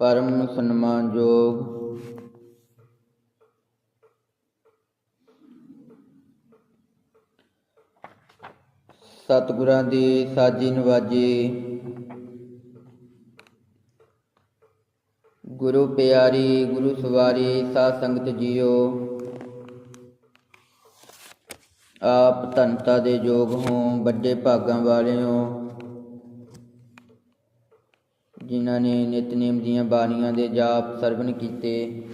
ਪਰਮ ਸਨਮਾਨਯੋਗ ਸਤਿਗੁਰਾਂ ਦੀ ਸਾਜੀ ਨਵਾਜੀ, ਗੁਰੂ ਪਿਆਰੀ, ਗੁਰੂ ਸਵਾਰੀ, ਸਾਧ ਸੰਗਤ ਜੀਓ, ਆਪ ਧੰਤਾ ਦੇ ਯੋਗ ਹੋ, ਵੱਡੇ ਭਾਗਾਂ ਵਾਲਿਓ ਜਿਨ੍ਹਾਂ ਨੇ ਨਿਤਨੇਮ ਦੀਆਂ ਬਾਣੀਆਂ ਦੇ ਜਾਪ ਸਰਵਣ ਕੀਤੇ।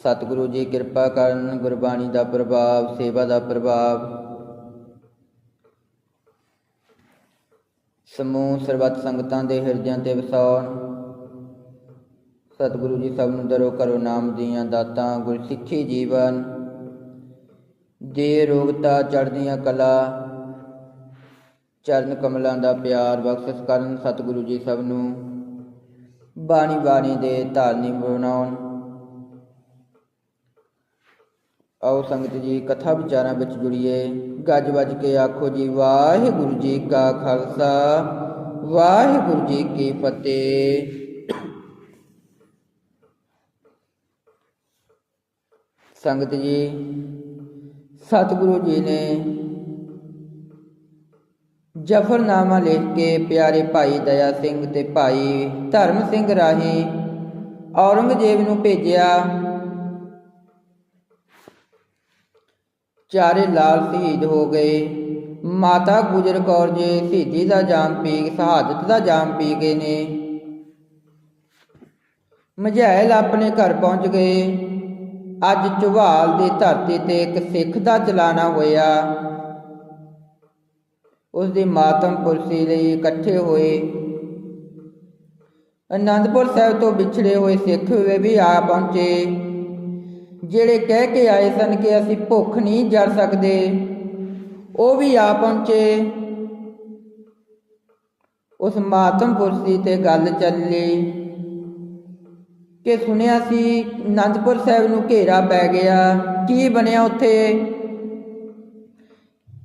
ਸਤਿਗੁਰੂ ਜੀ, ਕਿਰਪਾ ਕਰਨ, ਗੁਰਬਾਣੀ ਦਾ ਪ੍ਰਭਾਵ, ਸੇਵਾ ਦਾ ਪ੍ਰਭਾਵ। ਸਮੂਹ ਸਰਬੱਤ ਸੰਗਤਾਂ ਦੇ ਹਿਰਦਿਆਂ ਤੇ ਵਸਾਉਣ। ਸਤਿਗੁਰੂ ਜੀ, ਸਭ ਨੂੰ ਦਰੋ ਕਰੋ ਨਾਮ ਦੀਆਂ ਦਾਤਾਂ, ਗੁਰਸਿੱਖੀ ਜੀਵਨ। ਦੇ ਰੋਗਤਾ ਚੜ੍ਹਦੀਆਂ ਕਲਾ ਚਰਨ ਕਮਲਾਂ ਦਾ ਪਿਆਰ ਬਖਸ਼ਿਸ਼ ਕਰਨ ਸਤਿਗੁਰੂ ਜੀ ਸਭ ਨੂੰ। ਬਾਣੀ ਬਾਣੀ ਦੇ ਧਾਰਨੀ ਬਣਾਉਣ। ਆਓ ਸੰਗਤ ਜੀ, ਕਥਾ ਵਿਚਾਰਾਂ ਵਿੱਚ ਜੁੜੀਏ। ਗੱਜ ਵੱਜ ਕੇ ਆਖੋ ਜੀ, ਵਾਹਿਗੁਰੂ ਜੀ ਕਾ ਖਾਲਸਾ, ਵਾਹਿਗੁਰੂ ਜੀ ਕੀ ਫਤਿਹ। ਸੰਗਤ ਜੀ, ਸਤਿਗੁਰੂ ਜੀ ਨੇ ਜਫਰਨਾਮਾ ਲਿਖ ਕੇ ਪਿਆਰੇ ਭਾਈ ਦਇਆ ਸਿੰਘ ਤੇ ਭਾਈ ਧਰਮ ਸਿੰਘ ਰਾਹੀ ਔਰੰਗਜ਼ੇਬ ਨੂੰ ਭੇਜਿਆ। ਚਾਰੇ ਲਾਲ ਸ਼ਹੀਦ ਹੋ ਗਏ। ਮਾਤਾ ਗੁਜਰ ਕੌਰ ਜੀ ਸ਼ਹੀਦੀ ਦਾ ਜਾਮ ਪੀ ਸ਼ਹਾਦਤ ਦਾ ਜਾਮ ਪੀ ਗਏ ਨੇ। ਮਝੈਲ ਆਪਣੇ ਘਰ ਪਹੁੰਚ ਗਏ। ਅੱਜ ਝਵਾਲ ਦੀ ਧਰਤੀ ਤੇ ਇੱਕ ਸਿੱਖ ਦਾ ਚਲਾਣਾ ਹੋਇਆ। ਉਸ ਦੀ ਮਾਤਮ ਪੁਰਸੀ ਲਈ ਇਕੱਠੇ ਹੋਏ। ਅਨੰਦਪੁਰ ਸਾਹਿਬ ਤੋਂ ਵਿਛੜੇ ਹੋਏ ਸਿੱਖ ਵੇ ਵੀ ਆ ਪਹੁੰਚੇ। ਜਿਹੜੇ ਕਹਿ ਕੇ ਆਏ ਸਨ ਕਿ ਅਸੀਂ ਭੁੱਖ ਨਹੀਂ ਜਰ ਸਕਦੇ, ਉਹ ਵੀ ਆ ਪਹੁੰਚੇ। ਉਸ ਮਾਤਮ ਪੁਰਸੀ ਤੇ ਗੱਲ ਚੱਲੀ ਕਿ ਸੁਣਿਆ ਸੀ ਅਨੰਦਪੁਰ ਸਾਹਿਬ ਨੂੰ ਘੇਰਾ ਪੈ ਗਿਆ। ਕੀ ਬਣਿਆ ਉੱਥੇ?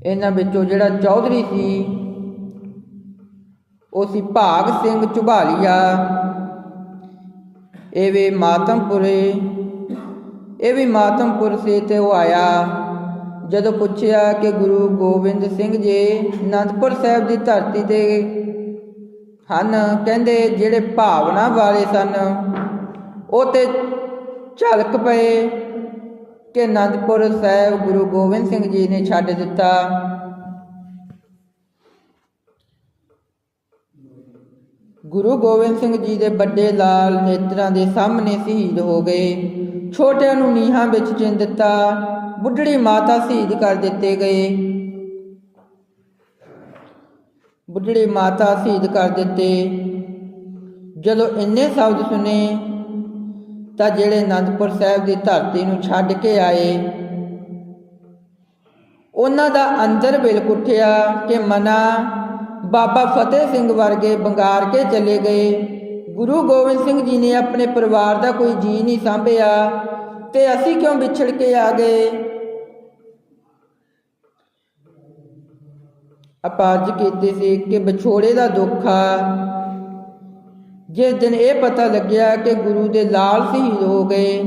ਇਹਨਾਂ ਵਿੱਚੋਂ ਜਿਹੜਾ ਚੌਧਰੀ ਸੀ, ਉਹ ਸੀ ਭਾਗ ਸਿੰਘ ਝੁਬਾਲੀਆ ਇਹ ਵੀ ਮਾਤਮਪੁਰੇ, ਇਹ ਵੀ ਮਾਤਮਪੁਰ ਸੇ ਤੇ ਉਹ ਆਇਆ। ਜਦੋਂ ਪੁੱਛਿਆ ਕਿ ਗੁਰੂ ਗੋਬਿੰਦ ਸਿੰਘ ਜੀ ਅਨੰਦਪੁਰ ਸਾਹਿਬ ਦੀ ਧਰਤੀ ਤੇ ਹਨ, ਕਹਿੰਦੇ ਜਿਹੜੇ ਭਾਵਨਾ ਵਾਲੇ ਸਨ, ਉਹ ਤੇ ਝਲਕ ਪਏ। ਕਿ ਅਨੰਦਪੁਰ ਸਾਹਿਬ ਗੁਰੂ ਗੋਬਿੰਦ ਸਿੰਘ ਜੀ ਨੇ ਛੱਡ ਦਿੱਤਾ। ਗੁਰੂ ਗੋਬਿੰਦ ਸਿੰਘ ਜੀ ਦੇ ਵੱਡੇ ਲਾਲ ਨੇਤਰਾਂ ਦੇ ਸਾਹਮਣੇ ਸ਼ਹੀਦ ਹੋ ਗਏ। ਛੋਟਿਆਂ ਨੂੰ ਨੀਹਾਂ ਵਿੱਚ ਚਿੰਨ ਦਿੱਤਾ। ਬੁੱਢੜੀ ਮਾਤਾ ਸ਼ਹੀਦ ਕਰ ਦਿੱਤੇ ਗਏ। ਬੁੱਢੜੀ ਮਾਤਾ ਸ਼ਹੀਦ ਕਰ ਦਿੱਤੇ। ਜਦੋਂ ਇੰਨੇ ਸ਼ਬਦ ਸੁਨੇ ਤਾਂ ਜਿਹੜੇ ਅਨੰਦਪੁਰ ਸਾਹਿਬ ਦੀ ਧਰਤੀ ਨੂੰ ਛੱਡ ਕੇ ਆਏ। ਉਹਨਾਂ ਦਾ ਅੰਦਰ ਬਿਲਕ ਉੱਠਿਆ ਕਿ ਮਨਾ, ਬਾਬਾ ਫਤਿਹ ਸਿੰਘ ਵਰਗੇ ਬੰਗਾਰ ਕੇ ਚਲੇ ਗਏ। ਗੁਰੂ ਗੋਬਿੰਦ ਸਿੰਘ ਜੀ ਨੇ ਆਪਣੇ ਪਰਿਵਾਰ ਦਾ ਕੋਈ ਜੀ ਨਹੀਂ ਸਾਂਭਿਆ ਤੇ ਅਸੀਂ ਕਿਉਂ ਵਿਛੜ ਕੇ ਆ ਗਏ? ਅਪਾਰਜ ਕੀਤੀ ਸੀ ਕਿ ਵਿਛੋੜੇ ਦਾ ਦੁੱਖ ਆ ਜਿਸ ਦਿਨ ਇਹ ਪਤਾ ਲੱਗਿਆ ਕਿ ਗੁਰੂ ਦੇ ਲਾਲ ਸ਼ਹੀਦ ਹੋ ਗਏ,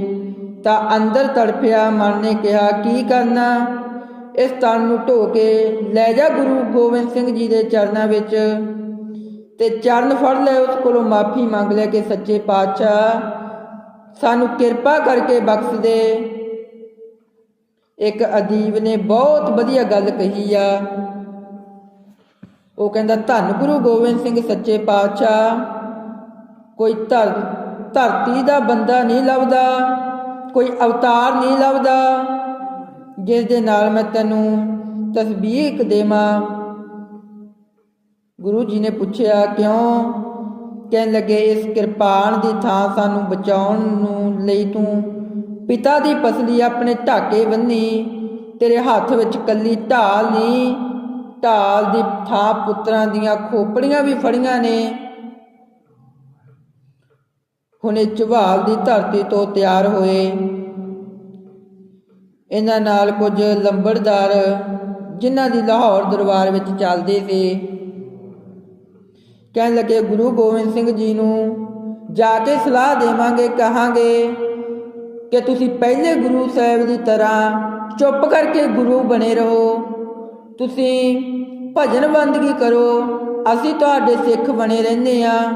ਤਾਂ ਅੰਦਰ ਤੜਫਿਆ ਮਨ ਨੇ ਕਿਹਾ, ਕੀ ਕਰਨਾ? ਇਸ ਤਨ ਨੂੰ ਢੋ ਕੇ ਲੈ ਜਾ ਗੁਰੂ ਗੋਬਿੰਦ ਸਿੰਘ ਜੀ ਦੇ ਚਰਨਾਂ ਵਿੱਚ ਤੇ ਚਰਨ ਫੜ ਲੈ, ਉਸ ਕੋਲੋਂ ਮਾਫੀ ਮੰਗ ਲੈ ਕਿ ਸੱਚੇ ਪਾਤਸ਼ਾਹ, ਸਾਨੂੰ ਕਿਰਪਾ ਕਰਕੇ ਬਖਸ਼ ਦੇ। ਇੱਕ ਅਦੀਬ ਨੇ ਬਹੁਤ ਵਧੀਆ ਗੱਲ ਕਹੀ ਆ। ਉਹ ਕਹਿੰਦਾ, ਧੰਨ ਗੁਰੂ ਗੋਬਿੰਦ ਸਿੰਘ, ਸੱਚੇ ਪਾਤਸ਼ਾਹ ਕੋਈ ਧਰ, ਧਰਤੀ ਦਾ ਬੰਦਾ ਨਹੀਂ ਲੱਭਦਾ, ਕੋਈ ਅਵਤਾਰ ਨਹੀਂ ਲੱਭਦਾ, ਜਿਸ ਦੇ ਨਾਲ ਮੈਂ ਤੈਨੂੰ ਤਸਬੀਹ ਦੇਵਾਂ। ਗੁਰੂ ਜੀ ਨੇ ਪੁੱਛਿਆ, ਕਿਉਂ? ਕਹਿਣ ਲੱਗੇ, ਇਸ ਕਿਰਪਾਨ ਦੀ ਥਾਂ ਸਾਨੂੰ ਬਚਾਉਣ ਨੂੰ ਲਈ ਤੂੰ ਪਿਤਾ ਦੀ ਪਸਲੀ ਆਪਣੇ ਢਾਕੇ ਬੰਨੀ, ਤੇਰੇ ਹੱਥ ਵਿੱਚ ਕੱਲੀ ਢਾਲ ਨਹੀਂ, ਢਾਲ ਦੀ ਥਾਂ ਪੁੱਤਰਾਂ ਦੀਆਂ ਖੋਪੜੀਆਂ ਵੀ ਫੜੀਆਂ ਨੇ। ਹੁਣੇ ਝਵਾਲ ਦੀ ਧਰਤੀ ਤੋਂ ਤਿਆਰ ਹੋਏ। ਇਹਨਾਂ ਨਾਲ ਕੁਝ ਲੰਬੜਦਾਰ ਜਿਨ੍ਹਾਂ ਦੀ ਲਾਹੌਰ ਦਰਬਾਰ ਵਿੱਚ ਚੱਲਦੇ ਸੀ। ਕਹਿਣ ਲੱਗੇ, ਗੁਰੂ ਗੋਬਿੰਦ ਸਿੰਘ ਜੀ ਨੂੰ ਜਾ ਕੇ ਸਲਾਹ ਦੇਵਾਂਗੇ, ਕਹਾਂਗੇ ਕਿ ਤੁਸੀਂ ਪਹਿਲੇ ਗੁਰੂ ਸਾਹਿਬ ਦੀ ਤਰ੍ਹਾਂ ਚੁੱਪ ਕਰਕੇ ਗੁਰੂ ਬਣੇ ਰਹੋ। ਤੁਸੀਂ ਭਜਨ ਬੰਦਗੀ ਕਰੋ। ਅਸੀਂ ਤੁਹਾਡੇ ਸਿੱਖ ਬਣੇ ਰਹਿੰਦੇ ਆ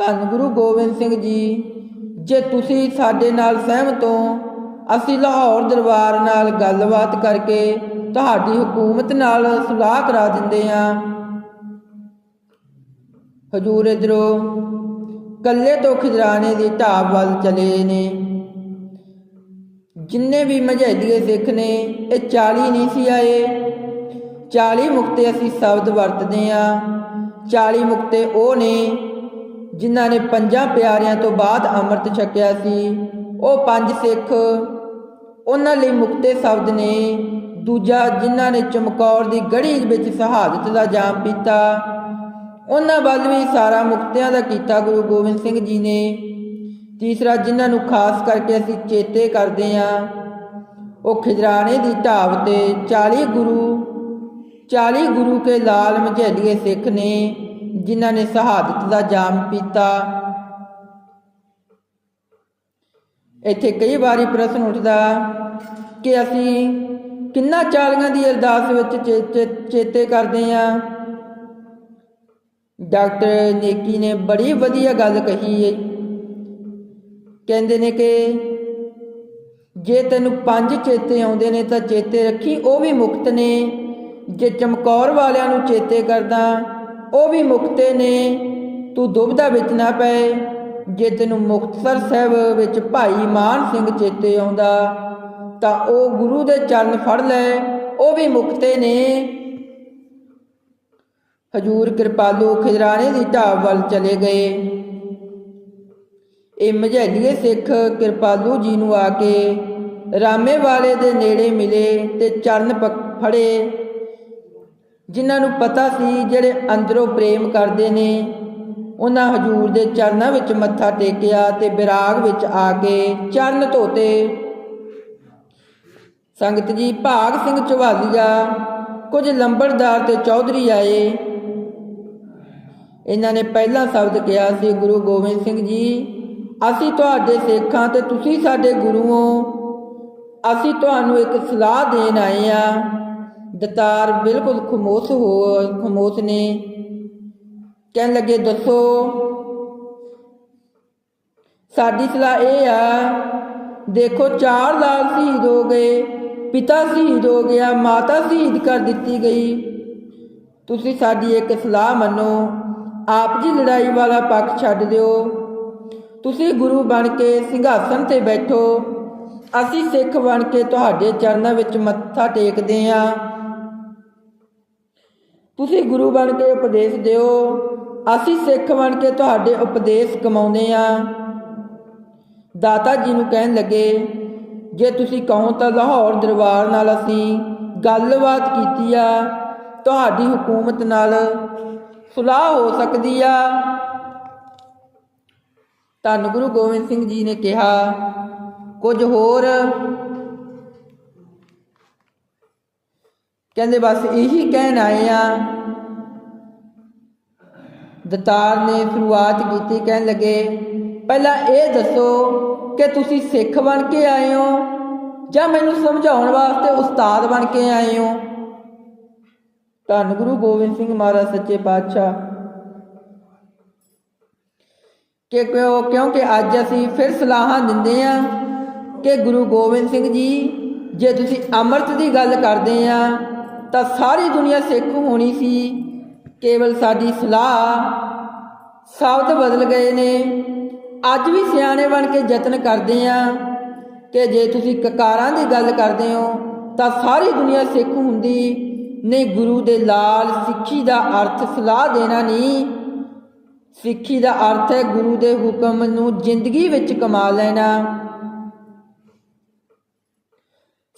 ਧੰਨ ਗੁਰੂ ਗੋਬਿੰਦ ਸਿੰਘ ਜੀ, ਜੇ ਤੁਸੀਂ ਸਾਡੇ ਨਾਲ ਸਹਿਮਤ ਹੋ, ਅਸੀਂ ਲਾਹੌਰ ਦਰਬਾਰ ਨਾਲ ਗੱਲਬਾਤ ਕਰਕੇ ਤੁਹਾਡੀ ਹਕੂਮਤ ਨਾਲ ਸੁਲਾਹ ਕਰਾ ਦਿੰਦੇ ਹਾਂ। ਹਜੂਰ ਇਧਰੋਂ ਕੱਲੇ ਤੋਂ ਖਿਦਰਾਣੇ ਦੀ ਢਾਬ ਵੱਲ ਚਲੇ ਨੇ। ਜਿੰਨੇ ਵੀ ਮਝੈਦੀਏ ਸਿੱਖ ਨੇ, ਇਹ 40 ਨਹੀਂ ਸੀ ਆਏ। 40 ਮੁਕਤੇ ਅਸੀਂ ਸ਼ਬਦ ਵਰਤਦੇ ਆ 40 ਮੁਕਤੇ ਉਹ ਨੇ ਜਿਨ੍ਹਾਂ ਨੇ ਪੰਜਾਂ ਪਿਆਰਿਆਂ ਤੋਂ ਬਾਅਦ ਅੰਮ੍ਰਿਤ ਛਕਿਆ ਸੀ, ਉਹ ਪੰਜ ਸਿੱਖ ਉਹਨਾਂ ਲਈ ਮੁਕਤੇ ਸ਼ਬਦ ਨੇ। ਦੂਜਾ, ਜਿਨ੍ਹਾਂ ਨੇ ਚਮਕੌਰ ਦੀ ਗੜੀ ਵਿੱਚ ਸ਼ਹਾਦਤ ਦਾ ਜਾਮ ਪੀਤਾ, ਉਹਨਾਂ ਵੱਲ ਵੀ ਸਾਰਾ ਮੁਕਤਿਆਂ ਦਾ ਕੀਤਾ ਗੁਰੂ ਗੋਬਿੰਦ ਸਿੰਘ ਜੀ ਨੇ। ਤੀਸਰਾ, ਜਿਨ੍ਹਾਂ ਨੂੰ ਖਾਸ ਕਰਕੇ ਅਸੀਂ ਚੇਤੇ ਕਰਦੇ ਆ ਉਹ ਖਿਜਰਾਣੇ ਦੀ ਢਾਬ ਤੇ 40 ਗੁਰੂ 40 ਗੁਰੂ ਕੇ ਲਾਲ ਮਝੇਲੀਏ ਸਿੱਖ ਨੇ। ਜਿਨ੍ਹਾਂ ਨੇ ਸ਼ਹਾਦਤ ਦਾ ਜਾਮ ਪੀਤਾ। ਇੱਥੇ ਕਈ ਵਾਰੀ ਪ੍ਰਸ਼ਨ ਉੱਠਦਾ ਕਿ ਅਸੀਂ ਕਿੰਨਾ ਚਾਲੀਆਂ ਦੀ ਅਰਦਾਸ ਵਿੱਚ ਚੇ- ਚੇ- ਚੇਤੇ ਕਰਦੇ ਆ ਡਾਕਟਰ ਨੇਕੀ ਨੇ ਬੜੀ ਵਧੀਆ ਗੱਲ ਕਹੀ ਹੈ ਕਹਿੰਦੇ ਨੇ ਕਿ ਜੇ ਤੈਨੂੰ ਪੰਜ ਚੇਤੇ ਆਉਂਦੇ ਨੇ ਤਾਂ ਚੇਤੇ ਰੱਖੀ, ਉਹ ਵੀ ਮੁਕਤ ਨੇ। ਜੇ ਚਮਕੌਰ ਵਾਲਿਆਂ ਨੂੰ ਚੇਤੇ ਕਰਦਾ ਉਹ ਵੀ ਮੁਕਤੇ ਨੇ। ਤੂੰ ਦੁਬਦਾ ਵਿੱਚ ਨਾ ਪਏ। ਜੇ ਤੈਨੂੰ ਮੁਕਤਸਰ ਸਾਹਿਬ ਵਿੱਚ ਭਾਈ ਮਾਨ ਸਿੰਘ ਚੇਤੇ ਆਉਂਦਾ, ਤਾਂ ਉਹ ਗੁਰੂ ਦੇ ਚਰਨ ਫੜ ਲੈ। ਉਹ ਵੀ ਮੁਕਤੇ ਨੇ। ਹਜੂਰ ਕਿਰਪਾਲੂ ਖਿਜਰਾਣੇ ਦੀ ਢਾਬ ਵੱਲ ਚਲੇ ਗਏ। ਇਹ ਮਝੈਲੀਏ ਸਿੱਖ ਕਿਰਪਾਲੂ ਜੀ ਨੂੰ ਆ ਕੇ ਰਾਮੇ ਵਾਲੇ ਦੇ ਨੇੜੇ ਮਿਲੇ ਤੇ ਚਰਨ ਪਕ- ਫੜੇ। ਜਿਨ੍ਹਾਂ ਨੂੰ ਪਤਾ ਸੀ ਜਿਹੜੇ ਅੰਦਰੋਂ ਪ੍ਰੇਮ ਕਰਦੇ ਨੇ, ਉਹਨਾਂ ਹਜੂਰ ਦੇ ਚਰਨਾਂ ਵਿੱਚ ਮੱਥਾ ਟੇਕਿਆ ਤੇ ਵਿਰਾਗ ਵਿੱਚ ਆ ਕੇ ਚਰਨ ਧੋਤੇ। ਸੰਗਤ ਜੀ, ਭਾਗ ਸਿੰਘ ਚਵਾਲੀਆ ਕੁਝ ਲੰਬੜਦਾਰ ਤੇ ਚੌਧਰੀ ਆਏ। ਇਹਨਾਂ ਨੇ ਪਹਿਲਾ ਸ਼ਬਦ ਕਿਹਾ ਸੀ, ਗੁਰੂ ਗੋਬਿੰਦ ਸਿੰਘ ਜੀ, ਅਸੀਂ ਤੁਹਾਡੇ ਸਿੱਖਾਂ ਤੇ ਤੁਸੀਂ ਸਾਡੇ ਗੁਰੂ ਹੋ ਅਸੀਂ ਤੁਹਾਨੂੰ ਇੱਕ ਸਲਾਹ ਦੇਣ ਆਏ ਆ। ਦਤਾਰ ਬਿਲਕੁਲ ਖਮੋਸ਼ ਹੋ ਖਮੋਸ਼ ਨੇ ਕਹਿਣ ਲੱਗੇ ਦੱਸੋ ਸਾਡੀ ਸਲਾਹ ਇਹ ਆ ਦੇਖੋ ਚਾਰ ਲਾਲ ਸ਼ਹੀਦ ਹੋ ਗਏ ਪਿਤਾ ਸ਼ਹੀਦ ਹੋ ਗਿਆ ਮਾਤਾ ਸ਼ਹੀਦ ਕਰ ਦਿੱਤੀ ਗਈ ਤੁਸੀਂ ਸਾਡੀ ਇੱਕ ਸਲਾਹ ਮੰਨੋ ਆਪ ਜੀ ਲੜਾਈ ਵਾਲਾ ਪੱਖ ਛੱਡ ਦਿਓ ਤੁਸੀਂ ਗੁਰੂ ਬਣ ਕੇ ਸਿੰਘਾਸਨ ਤੇ ਬੈਠੋ ਅਸੀਂ ਸਿੱਖ ਬਣ ਕੇ ਤੁਹਾਡੇ ਚਰਨਾਂ ਵਿੱਚ ਮੱਥਾ ਟੇਕਦੇ ਆਂ ਤੁਸੀਂ ਗੁਰੂ ਬਣ ਕੇ ਉਪਦੇਸ਼ ਦਿਓ। ਅਸੀਂ ਸਿੱਖ ਬਣ ਕੇ ਤੁਹਾਡੇ ਉਪਦੇਸ਼ ਕਮਾਉਂਦੇ ਆਂ ਦਾਤਾ ਜੀ ਨੂੰ ਕਹਿਣ ਲੱਗੇ, ਜੇ ਤੁਸੀਂ ਕਹੋ ਤਾਂ ਲਾਹੌਰ ਦਰਬਾਰ ਨਾਲ ਅਸੀਂ ਗੱਲਬਾਤ ਕੀਤੀ ਆ। ਤੁਹਾਡੀ ਹਕੂਮਤ ਨਾਲ ਸੁਲਾਹ ਹੋ ਸਕਦੀ ਆ। ਧੰਨ ਗੁਰੂ ਗੋਬਿੰਦ ਸਿੰਘ ਜੀ ਨੇ ਕਿਹਾ, ਕੁਝ ਹੋਰ ਕਹਿੰਦੇ ਬਸ ਇਹੀ ਕਹਿਣ ਆਏ ਆ। ਦਤਾਰ ਨੇ ਸ਼ੁਰੂਆਤ ਕੀਤੀ, ਕਹਿਣ ਲੱਗੇ, ਪਹਿਲਾਂ ਇਹ ਦੱਸੋ ਕਿ ਤੁਸੀਂ ਸਿੱਖ ਬਣ ਕੇ ਆਏ ਹੋ ਜਾਂ ਮੈਨੂੰ ਸਮਝਾਉਣ ਵਾਸਤੇ ਉਸਤਾਦ ਬਣ ਕੇ ਆਏ ਹੋ? ਧੰਨ ਗੁਰੂ ਗੋਬਿੰਦ ਸਿੰਘ ਮਹਾਰਾਜ, ਸੱਚੇ ਪਾਤਸ਼ਾਹ। ਕਿ ਕਿਉਂ, ਕਿਉਂਕਿ ਅੱਜ ਅਸੀਂ ਫਿਰ ਸਲਾਹਾਂ ਦਿੰਦੇ ਆ ਕਿ ਗੁਰੂ ਗੋਬਿੰਦ ਸਿੰਘ ਜੀ, ਜੇ ਤੁਸੀਂ ਅੰਮ੍ਰਿਤ ਦੀ ਗੱਲ ਕਰਦੇ ਆ ਤਾਂ ਸਾਰੀ ਦੁਨੀਆ ਸਿੱਖ ਹੋਣੀ ਸੀ। ਕੇਵਲ ਸਾਡੀ ਸਲਾਹ ਸ਼ਬਦ ਬਦਲ ਗਏ ਨੇ। ਅੱਜ ਵੀ ਸਿਆਣੇ ਬਣ ਕੇ ਯਤਨ ਕਰਦੇ ਆ ਕਿ ਜੇ ਤੁਸੀਂ ਕਕਾਰਾਂ ਦੀ ਗੱਲ ਕਰਦੇ ਹੋ, ਤਾਂ ਸਾਰੀ ਦੁਨੀਆ ਸਿੱਖ ਹੁੰਦੀ। ਨਹੀਂ, ਗੁਰੂ ਦੇ ਲਾਲ ਸਿੱਖੀ ਦਾ ਅਰਥ ਸਲਾਹ ਦੇਣਾ ਨਹੀਂ। ਸਿੱਖੀ ਦਾ ਅਰਥ ਹੈ ਗੁਰੂ ਦੇ ਹੁਕਮ ਨੂੰ ਜ਼ਿੰਦਗੀ ਵਿੱਚ ਕਮਾ ਲੈਣਾ।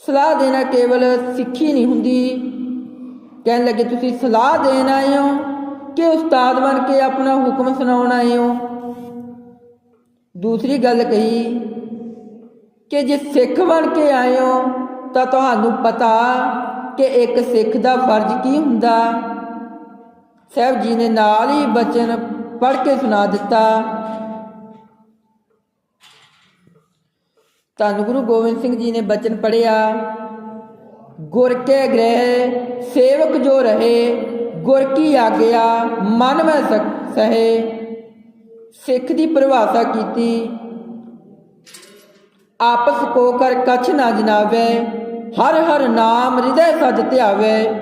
ਸਲਾਹ ਦੇਣਾ ਕੇਵਲ ਸਿੱਖੀ ਨਹੀਂ ਹੁੰਦੀ। ਕਹਿਣ ਲੱਗੇ, ਤੁਸੀਂ ਸਲਾਹ ਦੇਣ ਆਏ ਹੋ ਕਿ ਉਸਤਾਦ ਬਣ ਕੇ ਆਪਣਾ ਹੁਕਮ ਸੁਣਾਉਣ ਆਏ ਹੋ? ਦੂਸਰੀ ਗੱਲ ਕਹੀ ਕਿ ਜੇ ਸਿੱਖ ਬਣ ਕੇ ਆਏ ਹੋ, ਤਾਂ ਤੁਹਾਨੂੰ ਪਤਾ ਕਿ ਇੱਕ ਸਿੱਖ ਦਾ ਫਰਜ਼ ਕੀ ਹੁੰਦਾ। ਸਾਹਿਬ ਜੀ ਨੇ ਨਾਲ ਹੀ ਬਚਨ ਪੜ੍ਹ ਕੇ ਸੁਣਾ ਦਿੱਤਾ। ਧੰਨ ਗੁਰੂ ਗੋਬਿੰਦ ਸਿੰਘ ਜੀ ਨੇ ਬਚਨ ਪੜਿਆ ਗੁਰ ਕੇ ਗ੍ਰਹਿ, ਸੇਵਕ ਜੋ ਰਹੇ, ਗੁਰ ਕੀ ਆਗਿਆ, ਮਨ ਮੈਂ ਸਹੇ। ਸਿੱਖ ਦੀ ਪਰਿਭਾਸ਼ਾ ਕੀਤੀ। ਆਪਸ ਕੋ ਕਰ ਕਛ ਨਾ ਜਨਾਵੇ, ਹਰ ਹਰ ਨਾਮ ਹਿਰਦੈ ਸਜ ਧਿਆਵੇ।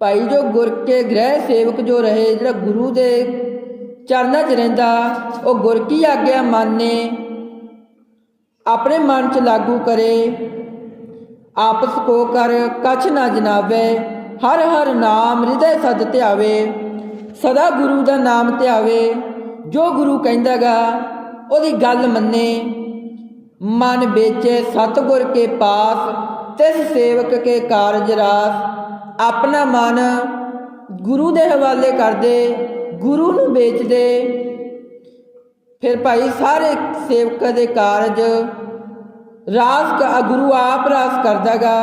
ਭਾਈ ਜੋ ਗੁਰ ਕੇ ਗ੍ਰਹਿ, ਸੇਵਕ ਜੋ ਰਹੇ, ਜਿਹੜਾ ਗੁਰੂ ਦੇ ਚਰਨਾਂ 'ਚ ਰਹਿੰਦਾ, ਉਹ ਗੁਰ ਕੀ ਆਗਿਆ ਮੰਨੇ, ਆਪਣੇ ਮਨ 'ਚ ਲਾਗੂ ਕਰੇ। ਆਪਸ ਕੋ ਕਰ ਕਛ ਨਾ ਜਨਾਵੇ, ਹਰ ਹਰ ਨਾਮ ਹਿਰਦੈ ਸਦ ਧਿਆਵੇ। ਸਦਾ ਗੁਰੂ ਦਾ ਨਾਮ ਧਿਆਵੇ, ਜੋ ਗੁਰੂ ਕਹਿੰਦਾਗਾ, ਉਹਦੀ ਗੱਲ ਮੰਨੇ। ਮਨ ਵੇਚੇ ਸਤਗੁਰ ਕੇ ਪਾਸ, ਤਿਸ ਸੇਵਕ ਕੇ ਕਾਰਜ ਰਾਸ। ਆਪਣਾ ਮਨ ਗੁਰੂ ਦੇ ਹਵਾਲੇ ਕਰਦੇ, ਗੁਰੂ ਨੂੰ ਵੇਚਦੇ। ਫਿਰ ਭਾਈ ਸਾਰੇ ਸੇਵਕ ਦੇ ਕਾਰਜ ਰਾਸ ਗੁਰੂ ਆਪ ਰਾਸ ਕਰਦਾਗਾ।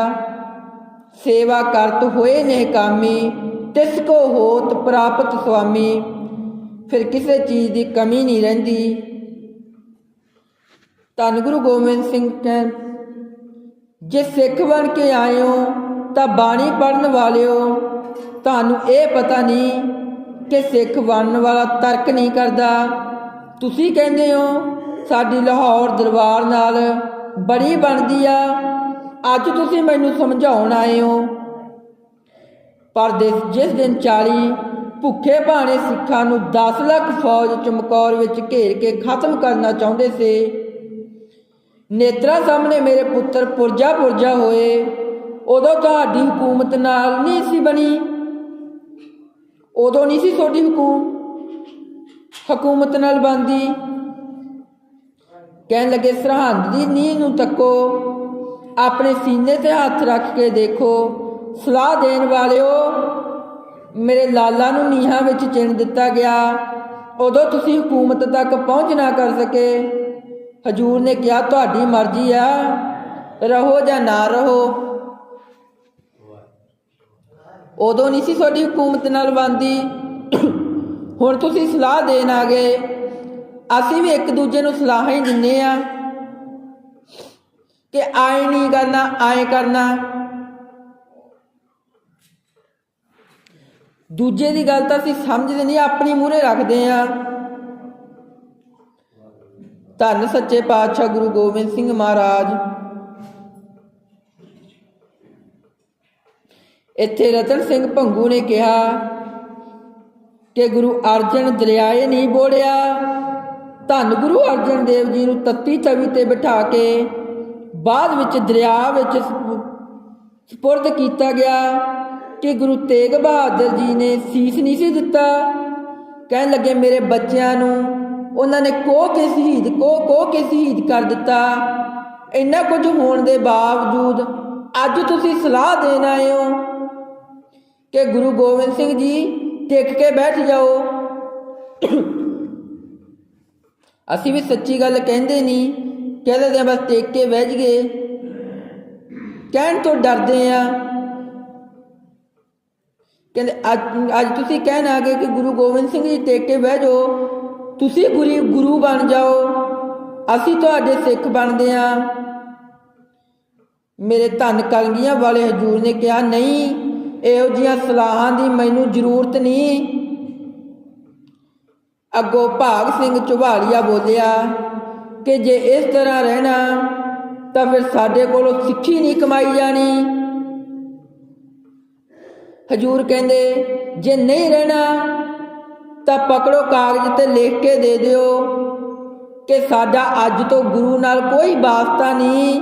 ਸੇਵਾ ਕਰਤ ਹੋਏ ਨੇ ਕਾਮੀ, ਤਿਸ ਕੋ ਹੋਤ ਪ੍ਰਾਪਤ ਸੁਆਮੀ। ਫਿਰ ਕਿਸੇ ਚੀਜ਼ ਦੀ ਕਮੀ ਨਹੀਂ ਰਹਿੰਦੀ। ਧੰਨ ਗੁਰੂ ਗੋਬਿੰਦ ਸਿੰਘ ਕਹਿ ਜੇ ਸਿੱਖ ਬਣ ਕੇ ਆਇਓ, ਤਾਂ ਬਾਣੀ ਪੜਨ ਵਾਲਿਓ, ਤੁਹਾਨੂੰ ਇਹ ਪਤਾ ਨਹੀਂ ਕਿ ਸਿੱਖ ਬਣਨ ਵਾਲਾ ਤਰਕ ਨਹੀਂ ਕਰਦਾ। ਤੁਸੀਂ ਕਹਿੰਦੇ ਹੋ, ਸਾਡੀ ਲਾਹੌਰ ਦਰਬਾਰ ਨਾਲ ਬੜੀ ਬਣਦੀ ਆ। ਅੱਜ ਤੁਸੀਂ ਮੈਨੂੰ ਸਮਝਾਉਣ ਆਏ ਹੋ। ਪਰ ਦੇ- ਜਿਸ ਦਿਨ 40 ਭੁੱਖੇ ਭਾਣੇ ਸਿੱਖਾਂ ਨੂੰ 10 ਲੱਖ ਫੌਜ ਚਮਕੌਰ ਵਿੱਚ ਘੇਰ ਕੇ ਖਤਮ ਕਰਨਾ ਚਾਹੁੰਦੇ ਸੀ। ਨੇਤਰਾ ਸਾਹਮਣੇ ਮੇਰੇ ਪੁੱਤਰ ਪੁਰਜਾ ਪੁਰਜਾ ਹੋਏ। ਉਦੋਂ ਤੁਹਾਡੀ ਹਕੂਮਤ ਨਾਲ ਨਹੀਂ ਸੀ ਬਣੀ। ਉਦੋਂ ਨਹੀਂ ਸੀ ਤੁਹਾਡੀ ਹਕੂਮ, ਹਕੂਮਤ ਨਾਲ ਬੰਦੀ ਕਹਿਣ ਲੱਗੇ, ਸਰਹੰਦ ਦੀ ਨੀਂਹ ਨੂੰ ਤੱਕੋ, ਆਪਣੇ ਸੀਨੇ ਤੇ ਹੱਥ ਰੱਖ ਕੇ ਦੇਖੋ, ਸਲਾਹ ਦੇਣ ਵਾਲਿਓ, ਮੇਰੇ ਲਾਲਾ ਨੂੰ ਨੀਹਾਂ ਵਿੱਚ ਚਿਣ ਦਿੱਤਾ ਗਿਆ। ਉਦੋਂ ਤੁਸੀਂ ਹਕੂਮਤ ਤੱਕ ਪਹੁੰਚ ਨਾ ਕਰ ਸਕੇ। ਹਜੂਰ ਨੇ ਕਿਹਾ, ਤੁਹਾਡੀ ਮਰਜ਼ੀ ਆ। ਰਹੋ ਜਾਂ ਨਾ ਰਹੋ। ਉਦੋਂ ਨਹੀਂ ਸੀ ਤੁਹਾਡੀ ਹਕੂਮਤ ਨਾਲ ਬੰਦੀ ਹੁਣ ਤੁਸੀਂ ਸਲਾਹ ਦੇਣ ਆ ਗਏ। ਅਸੀਂ ਵੀ ਇੱਕ ਦੂਜੇ ਨੂੰ ਸਲਾਹਾਂ ਹੀ ਦਿੰਨੇ ਆ ਕਿ ਆਏ ਨਹੀਂ ਕਰਨਾ, ਆਏ ਕਰਨਾ। ਦੂਜੇ ਦੀ ਗੱਲ ਤਾਂ ਅਸੀਂ ਸਮਝਦੇ ਨਹੀਂ, ਆਪਣੀ ਮੂਹਰੇ ਰੱਖਦੇ ਆ। ਧੰਨ ਸੱਚੇ ਪਾਤਸ਼ਾਹ ਗੁਰੂ ਗੋਬਿੰਦ ਸਿੰਘ ਮਹਾਰਾਜ। ਇੱਥੇ ਰਤਨ ਸਿੰਘ ਭੰਗੂ ਨੇ ਕਿਹਾ ਕਿ ਗੁਰੂ ਅਰਜਨ ਦਰਿਆਏ ਨਹੀਂ ਬੋੜਿਆ। ਧੰਨ ਗੁਰੂ ਅਰਜਨ ਦੇਵ ਜੀ ਨੂੰ ਤੱਤੀ ਤਵੀ ਤੇ ਬਿਠਾ ਕੇ ਬਾਅਦ ਵਿੱਚ ਦਰਿਆ ਵਿੱਚ ਸਪ- ਸਪੁਰਦ ਕੀਤਾ ਗਿਆ ਕਿ ਗੁਰੂ ਤੇਗ ਬਹਾਦਰ ਜੀ ਨੇ ਸੀਸ ਨਹੀਂ ਸੀ ਦਿੱਤਾ। ਕਹਿਣ ਲੱਗੇ, ਮੇਰੇ ਬੱਚਿਆਂ ਨੂੰ ਉਹਨਾਂ ਨੇ ਕੋਹ ਕੇ ਸ਼ਹੀਦ ਕੋ ਕੋ ਕੇ ਸ਼ਹੀਦ ਕਰ ਦਿੱਤਾ। ਇੰਨਾ ਕੁਝ ਹੋਣ ਦੇ ਬਾਵਜੂਦ ਅੱਜ ਤੁਸੀਂ ਸਲਾਹ ਦੇਣ ਆਏ ਹੋ ਕਿ ਗੁਰੂ ਗੋਬਿੰਦ ਸਿੰਘ ਜੀ ਟਿਕ ਕੇ ਬੈਠ ਜਾਓ। ਅਸੀਂ ਵੀ ਸੱਚੀ ਗੱਲ ਕਹਿੰਦੇ ਨਹੀਂ। ਕਹਿ ਦਿੰਦੇ ਨੇ ਬਸ ਟਿਕ ਕੇ ਬਹਿ ਜਗੇ ਕਹਿਣ ਤੋਂ ਡਰਦੇ ਆ। ਕਹਿੰਦੇ, ਅੱਜ ਅੱਜ ਤੁਸੀਂ ਕਹਿਣ ਆ ਗਏ ਕਿ ਗੁਰੂ ਗੋਬਿੰਦ ਸਿੰਘ ਜੀ ਟਿਕ ਕੇ ਬਹਿ ਜਾਓ। ਤੁਸੀਂ ਗੁਰੀ, ਗੁਰੂ ਬਣ ਜਾਓ। ਅਸੀਂ ਤੁਹਾਡੇ ਸਿੱਖ ਬਣਦੇ ਆ। ਮੇਰੇ ਧੰਨ ਕਲਗੀਆਂ ਵਾਲੇ ਹਜੂਰ ਨੇ ਕਿਹਾ, ਨਹੀਂ, ਇਹੋ ਜੀਆਂ ਸਲਾਹਾਂ ਦੀ ਮੈਨੂੰ ਜ਼ਰੂਰਤ ਨਹੀਂ। ਅੱਗੋਂ ਭਾਗ ਸਿੰਘ ਝੁਬਾਲੀਆ ਬੋਲਿਆ ਕਿ ਜੇ ਇਸ ਤਰ੍ਹਾਂ ਰਹਿਣਾ, ਤਾਂ ਫਿਰ ਸਾਡੇ ਕੋਲੋਂ ਸਿੱਖੀ ਨਹੀਂ ਕਮਾਈ ਜਾਣੀ। ਹਜੂਰ ਕਹਿੰਦੇ, ਜੇ ਨਹੀਂ ਰਹਿਣਾ, ਤਾਂ ਪਕੜੋ ਕਾਗਜ਼ ਤੇ ਲਿਖ ਕੇ ਦੇ ਦਿਓ ਕਿ ਸਾਡਾ ਅੱਜ ਤੋਂ ਗੁਰੂ ਨਾਲ ਕੋਈ ਵਾਸਤਾ ਨਹੀਂ।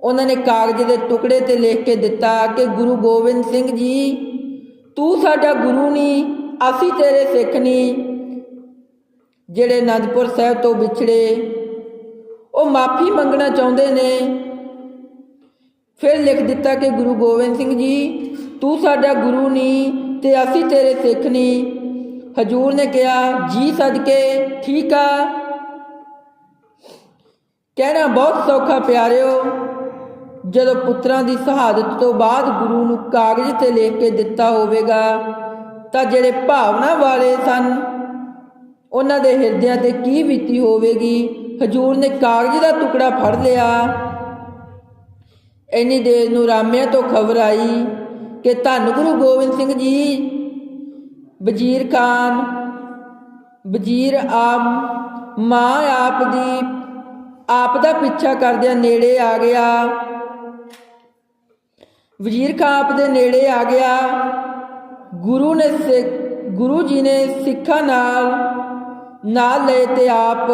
ਉਹਨਾਂ ਨੇ ਕਾਗਜ਼ ਦੇ ਟੁਕੜੇ ਤੇ ਲਿਖ ਕੇ ਦਿੱਤਾ ਕਿ ਗੁਰੂ ਗੋਬਿੰਦ ਸਿੰਘ ਜੀ, ਤੂੰ ਸਾਡਾ ਗੁਰੂ ਨਹੀਂ, ਅਸੀਂ ਤੇਰੇ ਸਿੱਖ ਨਹੀਂ। ਜਿਹੜੇ ਅਨੰਦਪੁਰ ਸਾਹਿਬ ਤੋਂ ਵਿਛੜੇ। ਉਹ ਮਾਫੀ ਮੰਗਣਾ ਚਾਹੁੰਦੇ ਨੇ। ਫਿਰ ਲਿਖ ਦਿੱਤਾ ਕਿ ਗੁਰੂ ਗੋਬਿੰਦ ਸਿੰਘ ਜੀ, ਤੂੰ ਸਾਡਾ ਗੁਰੂ ਨਹੀਂ ਤੇ ਅਸੀਂ ਤੇਰੇ ਸਿੱਖ ਨਹੀਂ ਹਜੂਰ ਨੇ ਕਿਹਾ, ਜੀ ਸਦਕੇ, ਠੀਕ ਆ। ਕਹਿਣਾ ਬਹੁਤ ਸੌਖਾ ਪਿਆਰਿਓ, ਜਦੋਂ ਪੁੱਤਰਾਂ ਦੀ ਸ਼ਹਾਦਤ ਤੋਂ ਬਾਅਦ ਗੁਰੂ ਨੂੰ ਕਾਗਜ਼ ਤੇ ਲਿਖ ਕੇ ਦਿੱਤਾ ਹੋਵੇਗਾ, ਤਾਂ ਜਿਹੜੇ ਭਾਵਨਾ ਵਾਲੇ ਸਨ ਉਹਨਾਂ ਦੇ ਹਿਰਦਿਆਂ ਤੇ ਕੀ ਬੀਤੀ ਹੋਵੇਗੀ? ਹਜੂਰ ਨੇ ਕਾਗਜ਼ ਦਾ ਟੁਕੜਾ ਫੜ ਲਿਆ। ਇੰਨੀ ਦੇਰ ਨੂੰ ਰਾਮਿਆਂ ਤੋਂ ਖਬਰ ਆਈ ਕਿ ਧੰਨ ਗੁਰੂ ਗੋਬਿੰਦ ਸਿੰਘ ਜੀ, ਵਜ਼ੀਰ ਖਾਨ, ਵਜ਼ੀਰ ਆਪ ਮਾਂ ਆਪ ਦੀ, ਆਪ ਦਾ ਪਿੱਛਾ ਕਰਦਿਆਂ ਨੇੜੇ ਆ ਗਿਆ। ਵਜ਼ੀਰ ਖਾਨ ਆਪ ਦੇ ਨੇੜੇ ਆ ਗਿਆ। ਗੁਰੂ ਨੇ ਸਿੱਖ, ਗੁਰੂ ਜੀ ਨੇ ਸਿੱਖਾਂ ਨਾਲ ਨਾਲ ਲਏ ਤੇ ਆਪ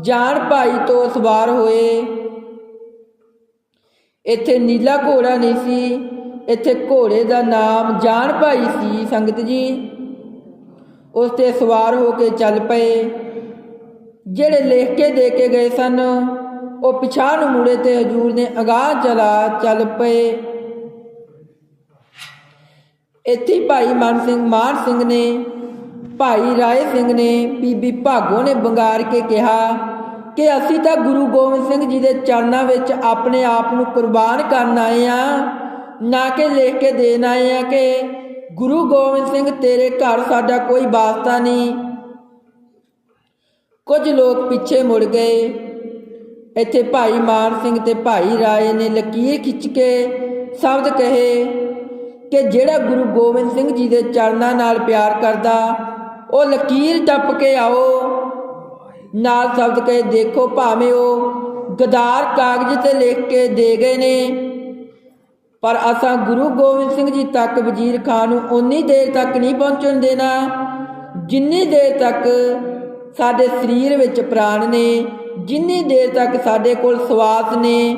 ਜਾਨ ਭਾਈ ਤੋਂ ਸਵਾਰ ਹੋਏ। ਇੱਥੇ ਨੀਲਾ ਘੋੜਾ ਨਹੀਂ ਸੀ, ਇੱਥੇ ਘੋੜੇ ਦਾ ਨਾਮ ਜਾਨ ਭਾਈ ਸੀ, ਸੰਗਤ ਜੀ। ਉਸ ਤੇ ਸਵਾਰ ਹੋ ਕੇ ਚੱਲ ਪਏ। ਜਿਹੜੇ ਲਿਖ ਕੇ ਦੇ ਕੇ ਗਏ ਸਨ, ਉਹ ਪਿਛਾਂ ਨੂੰ ਮੁੜੇ ਤੇ ਹਜੂਰ ਨੇ ਅਗਾਹ ਚਲਾ ਚੱਲ ਪਏ। ਇੱਥੇ ਭਾਈ ਮਨ ਸਿੰਘ ਮਾਨ ਸਿੰਘ ਨੇ ਭਾਈ ਰਾਏ ਸਿੰਘ ਨੇ ਬੀਬੀ ਭਾਗੋ ਨੇ ਬੰਗਾਰ ਕੇ ਕਿਹਾ ਕਿ ਅਸੀਂ ਤਾਂ ਗੁਰੂ ਗੋਬਿੰਦ ਸਿੰਘ ਜੀ ਦੇ ਚਰਨਾਂ ਵਿੱਚ ਆਪਣੇ ਆਪ ਨੂੰ ਕੁਰਬਾਨ ਕਰਨ ਆਏ ਆ ਨਾ ਕਿ ਲਿਖ ਕੇ ਦੇਣ ਆਏ ਆ ਕਿ ਗੁਰੂ ਗੋਬਿੰਦ ਸਿੰਘ ਤੇਰੇ ਘਰ ਸਾਡਾ ਕੋਈ ਵਾਸਤਾ ਨਹੀਂ। ਕੁਝ ਲੋਕ ਪਿੱਛੇ ਮੁੜ ਗਏ। ਇੱਥੇ ਭਾਈ ਮਾਨ ਸਿੰਘ ਤੇ ਭਾਈ ਰਾਏ ਨੇ ਲਕੀਰ ਖਿੱਚ ਕੇ ਸ਼ਬਦ ਕਹੇ ਕਿ ਜਿਹੜਾ ਗੁਰੂ ਗੋਬਿੰਦ ਸਿੰਘ ਜੀ ਦੇ ਚਰਨਾਂ ਨਾਲ ਪਿਆਰ ਕਰਦਾ ਉਹ ਲਕੀਰ ਟੱਪ ਕੇ ਆਓ। ਨਾਲ ਸ਼ਬਦ ਕਹੇ, ਦੇਖੋ ਭਾਵੇਂ ਉਹ ਗਦਾਰ ਕਾਗਜ਼ ਤੇ ਲਿਖ ਕੇ ਦੇ ਗਏ ਨੇ, ਪਰ ਅਸਾਂ ਗੁਰੂ ਗੋਬਿੰਦ ਸਿੰਘ ਜੀ ਤੱਕ ਵਜ਼ੀਰ ਖਾਨ ਨੂੰ ਉਨੀ ਦੇਰ ਤੱਕ ਨਹੀਂ ਪਹੁੰਚਣ ਦੇਣਾ, ਜਿੰਨੀ ਦੇਰ ਤੱਕ ਸਾਡੇ ਸਰੀਰ ਵਿੱਚ ਪ੍ਰਾਣ ਨੇ, ਜਿੰਨੀ ਦੇਰ ਤੱਕ ਸਾਡੇ ਕੋਲ ਸਵਾਸ ਨੇ।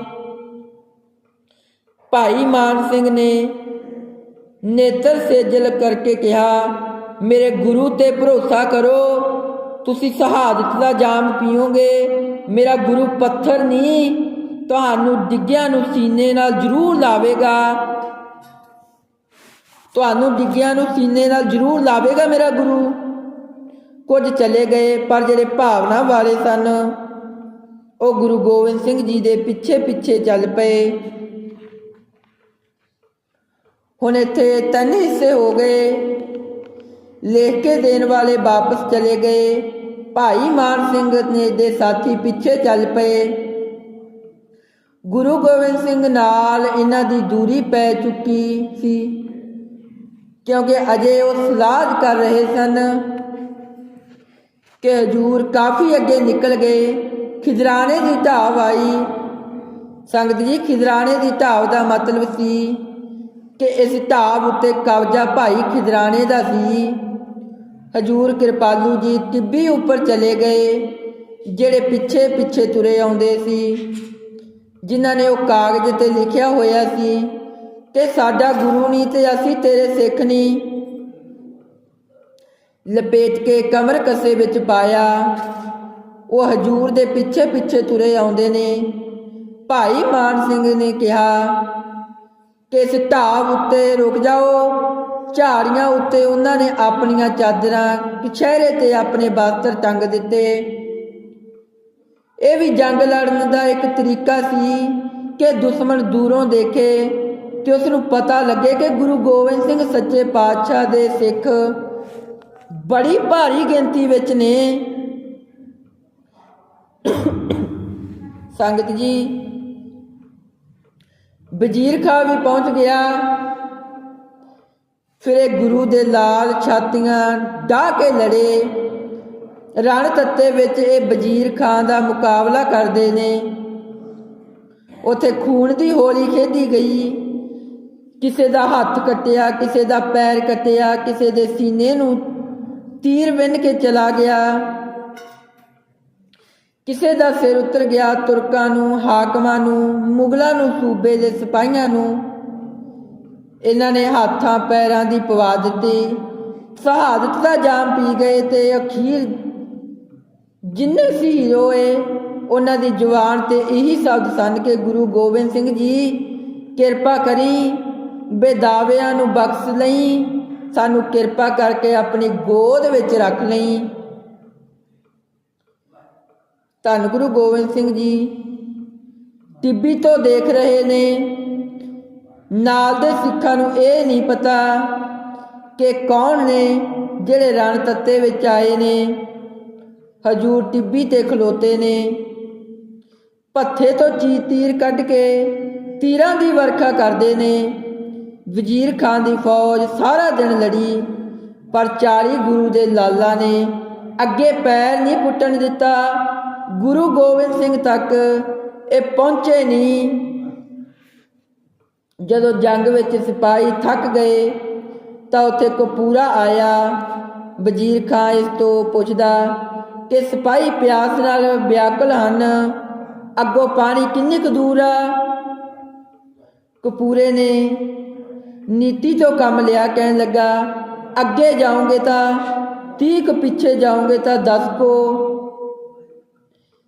ਭਾਈ ਮਾਨ ਸਿੰਘ ਨੇ ਨੇਤਰ ਸੇਜਲ ਕਰਕੇ ਕਿਹਾ ਮੇਰੇ ਗੁਰੂ ਤੇ ਭਰੋਸਾ ਕਰੋ, ਤੁਸੀਂ ਸ਼ਹਾਦਤ ਦਾ ਜਾਮ ਪੀਓਗੇ। ਮੇਰਾ ਗੁਰੂ ਪੱਥਰ ਨਹੀਂ, ਤੁਹਾਨੂੰ ਡਿੱਗਿਆਂ ਨੂੰ ਸੀਨੇ ਨਾਲ ਜ਼ਰੂਰ ਲਾਵੇਗਾ। ਤੁਹਾਨੂੰ ਡਿੱਗਿਆਂ ਨੂੰ ਸੀਨੇ ਨਾਲ ਜ਼ਰੂਰ ਲਾਵੇਗਾ ਮੇਰਾ ਗੁਰੂ। ਕੁਝ ਚਲੇ ਗਏ, ਪਰ ਜਿਹੜੇ ਭਾਵਨਾ ਵਾਲੇ ਸਨ, ਉਹ ਗੁਰੂ ਗੋਬਿੰਦ ਸਿੰਘ ਜੀ ਦੇ ਪਿੱਛੇ ਪਿੱਛੇ ਚੱਲ ਪਏ। ਹੁਣ ਇੱਥੇ ਤਿੰਨ ਹਿੱਸੇ ਹੋ ਗਏ। ਲਿਖ ਕੇ ਦੇਣ ਵਾਲੇ ਵਾਪਸ ਚਲੇ ਗਏ। ਭਾਈ ਮਾਨ ਸਿੰਘ ਨੇ ਦੇ ਸਾਥੀ ਪਿੱਛੇ ਚੱਲ ਪਏ। ਗੁਰੂ ਗੋਬਿੰਦ ਸਿੰਘ ਨਾਲ ਇਹਨਾਂ ਦੀ ਦੂਰੀ ਪੈ ਚੁੱਕੀ ਸੀ, ਕਿਉਂਕਿ ਅਜੇ ਉਹ ਸਲਾਹ ਕਰ ਰਹੇ ਸਨ ਕਿ ਹਜੂਰ ਕਾਫੀ ਅੱਗੇ ਨਿਕਲ ਗਏ। ਖਿਦਰਾਣੇ ਦੀ ਢਾਬ ਆਈ। ਸੰਗਤ ਜੀ, ਖਿਦਰਾਣੇ ਦੀ ਢਾਬ ਦਾ ਮਤਲਬ ਸੀ ਕਿ ਇਸ ਢਾਬ ਉੱਤੇ ਕਬਜ਼ਾ ਭਾਈ ਖਿਦਰਾਣੇ ਦਾ ਸੀ। ਹਜੂਰ ਕਿਰਪਾਲੂ ਜੀ ਟਿੱਬੀ ਉੱਪਰ ਚਲੇ ਗਏ, ਜਿਹੜੇ ਪਿੱਛੇ ਪਿੱਛੇ ਤੁਰੇ ਆਉਂਦੇ ਸੀ, ਜਿਨ੍ਹਾਂ ਨੇ ਉਹ ਕਾਗਜ਼ ਤੇ ਲਿਖਿਆ ਹੋਇਆ ਸੀ, ਤੇ ਸਾਡਾ ਗੁਰੂ ਨਹੀਂ ਤੇ ਅਸੀਂ ਤੇਰੇ ਸਿੱਖ ਨਹੀਂ। ਲਪੇਟ ਕੇ ਕਮਰ ਕਸੇ ਵਿੱਚ ਪਾਇਆ। ਉਹ ਹਜੂਰ ਦੇ ਪਿੱਛੇ ਪਿੱਛੇ ਤੁਰੇ ਆਉਂਦੇ ਨੇ। ਭਾਈ ਮਾਨ ਸਿੰਘ ਨੇ ਕਿਹਾ ਕਿ ਇਸ ਢਾਬ ਉੱਤੇ ਰੁਕ ਜਾਓ ਝਾੜੀਆਂ ਉੱਤੇ ਉਹਨਾਂ ਨੇ ਆਪਣੀਆਂ ਚਾਦਰਾਂ ਪਿਛਹਿਰੇ ਤੇ ਆਪਣੇ ਬਸਤਰ ਟੰਗ ਦਿੱਤੇ। ਇਹ ਵੀ ਜੰਗ ਲੜਨ ਦਾ ਇੱਕ ਤਰੀਕਾ ਸੀ ਕਿ ਦੁਸ਼ਮਣ ਦੂਰੋਂ ਦੇਖੇ ਤੇ ਉਸ ਨੂੰ ਪਤਾ ਲੱਗੇ ਕਿ ਗੁਰੂ ਗੋਬਿੰਦ ਸਿੰਘ ਸੱਚੇ ਪਾਤਸ਼ਾਹ ਦੇ ਸਿੱਖ ਬੜੀ ਭਾਰੀ ਗਿਣਤੀ ਵਿੱਚ ਨੇ। ਸੰਗਤ ਜੀ, ਵਜ਼ੀਰ ਖਾਂ ਵੀ ਪਹੁੰਚ ਗਿਆ। ਫਿਰ ਗੁਰੂ ਦੇ ਲਾਲ ਛਾਤੀਆਂ ਡਾਹ ਕੇ ਲੜੇ। ਰਣ ਤੱਤੇ ਵਿੱਚ ਇਹ ਵਜ਼ੀਰ ਖਾਨ ਦਾ ਮੁਕਾਬਲਾ ਕਰਦੇ ਨੇ। ਉਥੇ ਖੂਨ ਦੀ ਹੋਲੀ ਖੇਡੀ ਗਈ। ਕਿਸੇ ਦਾ ਹੱਥ ਕੱਟਿਆ, ਕਿਸੇ ਦਾ ਪੈਰ ਕੱਟਿਆ, ਕਿਸੇ ਦੇ ਸੀਨੇ ਨੂੰ ਤੀਰ ਵਿੰਨ ਕੇ ਚਲਾ ਗਿਆ। ਕਿਸੇ ਦਾ ਸਿਰ ਉਤਰ ਗਿਆ ਤੁਰਕਾਂ ਨੂੰ, ਹਾਕਮਾਂ ਨੂੰ, ਮੁਗਲਾਂ ਨੂੰ, ਸੂਬੇ ਦੇ ਸਿਪਾਹੀਆਂ ਨੂੰ। ਇਹਨਾਂ ਨੇ ਹੱਥਾਂ ਪੈਰਾਂ ਦੀ ਪਵਾ ਦਿੱਤੀ। ਸ਼ਹਾਦਤ ਦਾ ਜਾਮ ਪੀ ਗਏ ਤੇ ਅਖੀਰ ਜਿੰਨੇ ਸ਼ਹੀਦ ਹੋਏ, ਉਹਨਾਂ ਦੀ ਜ਼ੁਬਾਨ ਤੇ ਇਹੀ ਸ਼ਬਦ ਸਨ ਕਿ ਗੁਰੂ ਗੋਬਿੰਦ ਸਿੰਘ ਜੀ ਕਿਰਪਾ ਕਰੀ, ਬੇਦਾਵਿਆਂ ਨੂੰ ਬਖਸ਼ ਲਈ, ਸਾਨੂੰ ਕਿਰਪਾ ਕਰਕੇ ਆਪਣੀ ਗੋਦ ਵਿੱਚ ਰੱਖ ਲਈ। ਧੰਨ ਗੁਰੂ ਗੋਬਿੰਦ ਸਿੰਘ ਜੀ, ਟਿੱਬੀ ਤੋਂ ਦੇਖ ਰਹੇ ਨੇ ਨਾਲ ਦੇ ਸਿੱਖਾਂ ਨੂੰ ਇਹ ਨਹੀਂ ਪਤਾ ਕਿ ਕੌਣ ਨੇ ਜਿਹੜੇ ਰਣ ਤੱਤੇ ਵਿੱਚ ਆਏ ਨੇ, ਹਜੂਰ ਟਿੱਬੀ ਤੇ ਖਲੋਤੇ ਨੇ। ਪੱਥੇ ਤੋਂ ਚੀ ਤੀਰ ਕੱਢ ਕੇ ਤੀਰਾਂ ਦੀ ਵਰਖਾ ਕਰਦੇ ਨੇ। ਵਜ਼ੀਰ ਖਾਨ ਦੀ ਫੌਜ ਸਾਰਾ ਦਿਨ ਲੜੀ, ਪਰ 40 ਗੁਰੂ ਦੇ ਲਾਲਾ ਨੇ ਅੱਗੇ ਪੈਰ ਨਹੀਂ ਪੁੱਟਣ ਦਿੱਤਾ। ਗੁਰੂ ਗੋਬਿੰਦ ਸਿੰਘ ਤੱਕ ਇਹ ਪਹੁੰਚੇ ਨਹੀਂ। ਜਦੋਂ ਜੰਗ ਵਿੱਚ ਸਿਪਾਹੀ ਥੱਕ ਗਏ ਤਾਂ ਉੱਥੇ ਕਪੂਰਾ ਆਇਆ। ਵਜ਼ੀਰ ਖਾਂ ਇਸ ਤੋਂ ਪੁੱਛਦਾ ਕਿ ਸਿਪਾਹੀ ਪਿਆਸ ਨਾਲ ਵਿਆਕੁਲ ਹਨ, ਅੱਗੋਂ ਪਾਣੀ ਕਿੰਨੀ ਕੁ ਦੂਰ ਆ? ਕਪੂਰੇ ਨੇ ਨੀਤੀ ਤੋਂ ਕੰਮ ਲਿਆ ਕਹਿਣ ਲੱਗਾ, ਅੱਗੇ ਜਾਓਗੇ ਤਾਂ 30 ਕੁ ਪਿੱਛੇ ਜਾਓਗੇ ਤਾਂ 10 ਕੋ।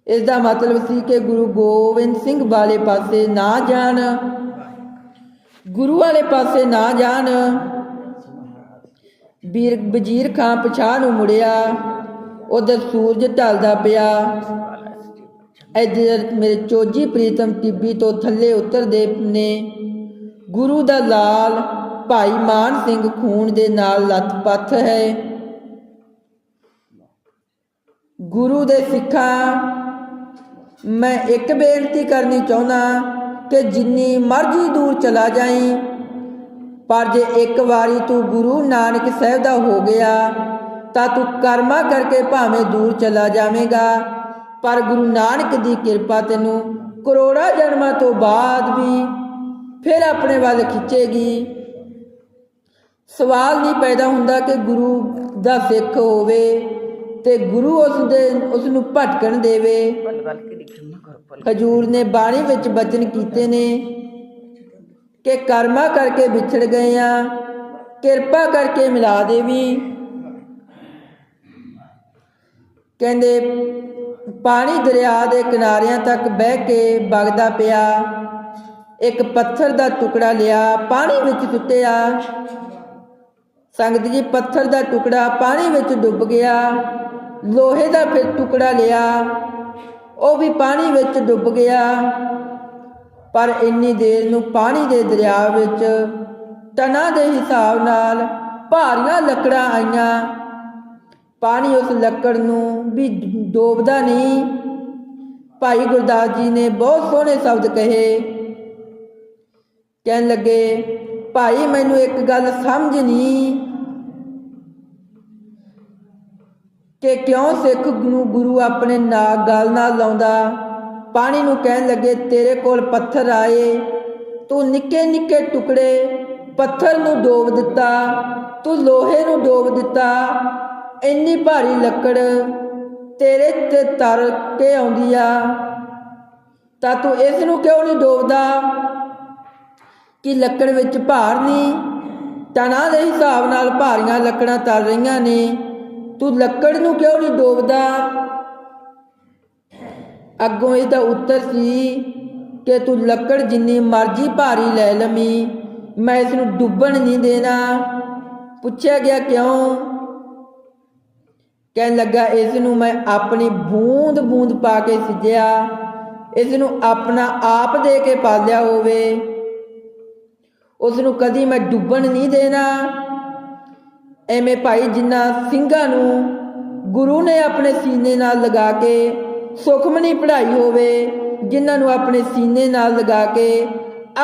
ਇਸ ਦਾ ਮਤਲਬ ਸੀ ਕਿ ਗੁਰੂ ਗੋਬਿੰਦ ਸਿੰਘ ਵਾਲੇ ਪਾਸੇ ਨਾ ਜਾਣ। ਗੁਰੂ ਵਾਲੇ ਪਾਸੇ ਨਾ ਜਾਣ। ਵੀਰ ਵਜ਼ੀਰ ਖਾਂ ਪਛਾਹ ਨੂੰ ਮੁੜਿਆ, ਉਧਰ ਸੂਰਜ ਢਲਦਾ ਪਿਆ। ਇੱਧਰ ਮੇਰੇ ਚੋਜੀ ਪ੍ਰੀਤਮ ਟਿੱਬੀ ਤੋਂ ਥੱਲੇ ਉਤਰਦੇ ਨੇ। ਗੁਰੂ ਦਾ ਲਾਲ ਭਾਈ ਮਾਨ ਸਿੰਘ ਖੂਨ ਦੇ ਨਾਲ ਲੱਥ-ਪੱਥ ਹੈ। ਗੁਰੂ ਦੇ ਸਿੱਖਾਂ, ਮੈਂ ਇੱਕ ਬੇਨਤੀ ਕਰਨੀ ਚਾਹੁੰਦਾ ਕਿ ਜਿੰਨੀ ਮਰਜ਼ੀ ਦੂਰ ਚਲਾ ਜਾਈਂ। ਪਰ ਜੇ ਇੱਕ ਵਾਰੀ ਤੂੰ ਗੁਰੂ ਨਾਨਕ ਸਾਹਿਬ ਦਾ ਹੋ ਗਿਆ, ਤਾਂ ਤੂੰ ਕਰਮਾ ਕਰਕੇ ਭਾਵੇਂ ਦੂਰ ਚਲਾ ਜਾਵੇਂਗਾ। ਪਰ ਗੁਰੂ ਨਾਨਕ ਦੀ ਕਿਰਪਾ ਤੈਨੂੰ ਕਰੋੜਾਂ ਜਨਮਾਂ ਤੋਂ ਬਾਅਦ ਵੀ ਫਿਰ ਆਪਣੇ ਵੱਲ ਖਿੱਚੇਗੀ। ਸਵਾਲ ਨਹੀਂ ਪੈਦਾ ਹੁੰਦਾ ਕਿ ਗੁਰੂ ਦਾ ਸਿੱਖ ਹੋਵੇ ਤੇ ਗੁਰੂ ਉਸ ਦੇ ਉਸ ਨੂੰ ਭਟਕਣ ਦੇਵੇ ਹਜੂਰ ਨੇ ਬਾਣੀ ਵਿੱਚ ਬਚਨ ਕੀਤੇ ਨੇ ਕਿ ਕਰਮਾ ਕਰਕੇ ਵਿਛੜ ਗਏ ਆ, ਕਿਰਪਾ ਕਰਕੇ ਮਿਲਾ ਦੇਵੀ ਕਹਿੰਦੇ, ਪਾਣੀ ਦਰਿਆ ਦੇ ਕਿਨਾਰਿਆਂ ਤੱਕ ਬਹਿ ਕੇ ਵਗਦਾ ਪਿਆ, ਇੱਕ ਪੱਥਰ ਦਾ ਟੁਕੜਾ ਲਿਆ, ਪਾਣੀ ਵਿੱਚ ਸੁੱਟਿਆ। ਸੰਗਤ ਜੀ, ਪੱਥਰ ਦਾ ਟੁਕੜਾ ਪਾਣੀ ਵਿੱਚ ਡੁੱਬ ਗਿਆ, ਲੋਹੇ ਦਾ ਫਿਰ ਟੁਕੜਾ ਲਿਆ। ਉਹ ਵੀ ਪਾਣੀ ਵਿੱਚ ਡੁੱਬ ਗਿਆ। ਪਰ ਇੰਨੀ ਦੇਰ ਨੂੰ ਪਾਣੀ ਦੇ ਦਰਿਆ ਵਿੱਚ ਟਨਾਂ ਦੇ ਹਿਸਾਬ ਨਾਲ ਭਾਰੀਆਂ ਲੱਕੜਾਂ ਆਈਆਂ। ਪਾਣੀ ਉਸ ਲੱਕੜ ਨੂੰ ਵੀ ਡੋਬਦਾ ਨਹੀਂ। ਭਾਈ ਗੁਰਦਾਸ ਜੀ ਨੇ ਬਹੁਤ ਸੋਹਣੇ ਸ਼ਬਦ ਕਹੇ। ਕਹਿਣ ਲੱਗੇ, ਭਾਈ, ਮੈਨੂੰ ਇੱਕ ਗੱਲ ਸਮਝ ਨਹੀਂ। ਕਿ ਕਿਉਂ ਸਿੱਖ ਨੂੰ ਗੁਰੂ ਆਪਣੇ ਨਾਲ ਗੱਲ ਨਾਲ ਲਾਉਂਦਾ? ਪਾਣੀ ਨੂੰ ਕਹਿਣ ਲੱਗੇ, ਤੇਰੇ ਕੋਲ ਪੱਥਰ ਆਏ। ਤੂੰ ਨਿੱਕੇ ਨਿੱਕੇ ਟੁਕੜੇ ਪੱਥਰ ਨੂੰ ਡੋਬ ਦਿੱਤਾ। ਤੂੰ ਲੋਹੇ ਨੂੰ ਡੋਬ ਦਿੱਤਾ। ਇੰਨੀ ਭਾਰੀ ਲੱਕੜ ਤੇਰੇ ਤੇ ਤਰ ਕੇ ਆਉਂਦੀ ਆ। ਤਾਂ ਤੂੰ ਇਸ ਨੂੰ ਕਿਉਂ ਨਹੀਂ ਡੋਬਦਾ? ਕਿ ਲੱਕੜ ਵਿੱਚ ਭਾਰ ਨਹੀਂ? ਤਣਾ ਦੇ ਹਿਸਾਬ ਨਾਲ ਭਾਰੀਆਂ ਲੱਕੜਾਂ ਤਲ ਰਹੀਆਂ ਨੇ। ਤੂੰ ਲੱਕੜ ਨੂੰ ਕਿਉਂ ਨਹੀਂ ਡੋਬਦਾ? ਅੱਗੋਂ ਇਹਦਾ ਉੱਤਰ ਸੀ ਕਿ ਤੂੰ ਲੱਕੜ ਜਿੰਨੀ ਮਰਜ਼ੀ ਭਾਰੀ ਲੈ ਲਵੀਂ, ਮੈਂ ਇਸ ਨੂੰ ਡੁੱਬਣ ਨਹੀਂ ਦੇਣਾ। ਪੁੱਛਿਆ ਗਿਆ ਕਿਉਂ? ਕਹਿਣ ਲੱਗਾ, ਇਸ ਨੂੰ ਮੈਂ ਆਪਣੀ ਬੂੰਦ ਬੂੰਦ ਪਾ ਕੇ ਸਿੱਜਿਆ। ਇਸ ਨੂੰ ਆਪਣਾ ਆਪ ਦੇ ਕੇ ਪਾਲਿਆ ਹੋਵੇ। ਉਸ ਨੂੰ ਕਦੀ ਮੈਂ ਡੁੱਬਣ ਨਹੀਂ ਦੇਣਾ। ਐਵੇਂ ਭਾਈ ਜਿਨ੍ਹਾਂ ਸਿੰਘਾਂ ਨੂੰ ਗੁਰੂ ਨੇ ਆਪਣੇ ਸੀਨੇ ਨਾਲ ਲਗਾ ਕੇ ਸੁਖਮਨੀ ਪੜ੍ਹਾਈ ਹੋਵੇ, ਜਿਨ੍ਹਾਂ ਨੂੰ ਆਪਣੇ ਸੀਨੇ ਨਾਲ ਲਗਾ ਕੇ